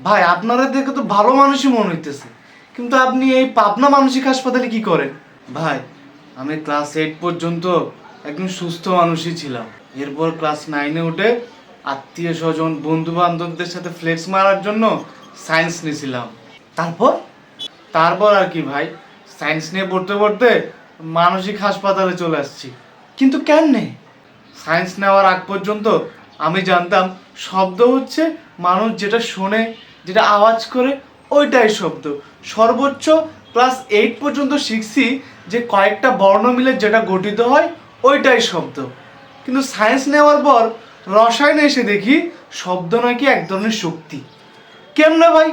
ভাই আপনারা দেখে তো ভালো মানুষই মনে হইতেছে। কিন্তু আপনি এই পাবনা মানসিক হাসপাতালে কি করেন? ভাই আমি ক্লাস এইট পর্যন্ত একদম সুস্থ মানুষই ছিলাম। এরপর ক্লাস নাইনে উঠে আত্মীয় স্বজন বন্ধু বান্ধবদের সাথে ফ্লেক্স মারার জন্য সায়েন্স নিয়েছিলাম। তারপর? তারপর আর কি ভাই সায়েন্স নিয়ে পড়তে পড়তে মানসিক হাসপাতালে চলে আসছি। কিন্তু কেন নেই সায়েন্স নেওয়ার আগ পর্যন্ত আমি জানতাম শব্দ হচ্ছে মানুষ যেটা শোনে যেটা আওয়াজ করে, ওইটাই শব্দ। সর্বোচ্চ ক্লাস এইট পর্যন্ত শিখছি যে কয়েকটা বর্ণ মিলে যেটা গঠিত হয়, ওইটাই শব্দ। কিন্তু সায়েন্স নেওয়ার পর রসায়নে এসে দেখি শব্দ নাকি এক ধরনের শক্তি। কেমনে ভাই?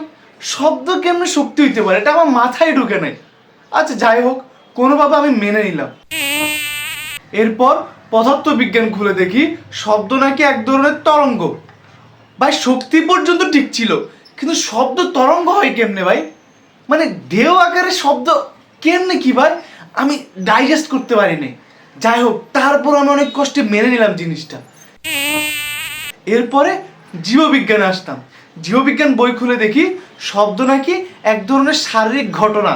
শব্দ কেমনে শক্তি হইতে পারে? এটা আমার মাথায় ঢুকে নেই। আচ্ছা যাই হোক, কোনোভাবে আমি মেনে নিলাম। এরপর পদার্থ বিজ্ঞান খুলে দেখি শব্দ নাকি এক ধরনের তরঙ্গ। ভাই, শক্তি পর্যন্ত ঠিক ছিল কিন্তু শব্দ তরঙ্গ হয় কেমনে ভাই? মানে ঢেউ আকারে শব্দ কেমনে কি ভাই? আমি ডাইজেস্ট করতে পারিনি। যাই হোক, তারপর আমি অনেক কষ্টে মেনে নিলাম জিনিসটা। এরপরে জীববিজ্ঞানে আসতাম। জীববিজ্ঞান বই খুলে দেখি, শব্দ নাকি এক ধরনের শারীরিক ঘটনা।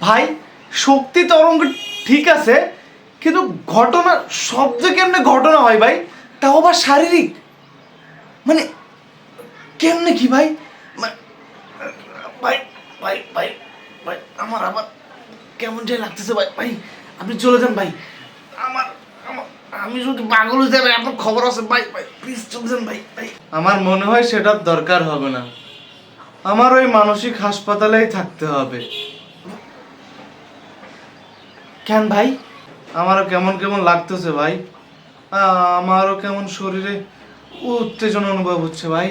ভাই, শক্তি তরঙ্গ ঠিক আছে, কিন্তু ঘটনা, শব্দ কেমনে ঘটনা হয় ভাই? তাও আবার শারীরিক। মানে কেমনে কি ভাই? ভাই ভাই ভাই ভাই আমার আবার কেমন যে লাগতেছে ভাই ভাই আপনি চলে যান ভাই। আমার আমি যদি পাগল হয়ে যাবে আপনার খবর আছে ভাই ভাই প্লিজ চলে যান ভাই ভাই। আমার মনে হয় সেটার দরকার হবে না। আমার ওই মানসিক হাসপাতালেই থাকতে হবে। কেন ভাই? আমারও কেমন কেমন লাগতেছে ভাই। আহ, আমারও কেমন শরীরে উত্তেজনা অনুভব হচ্ছে ভাই।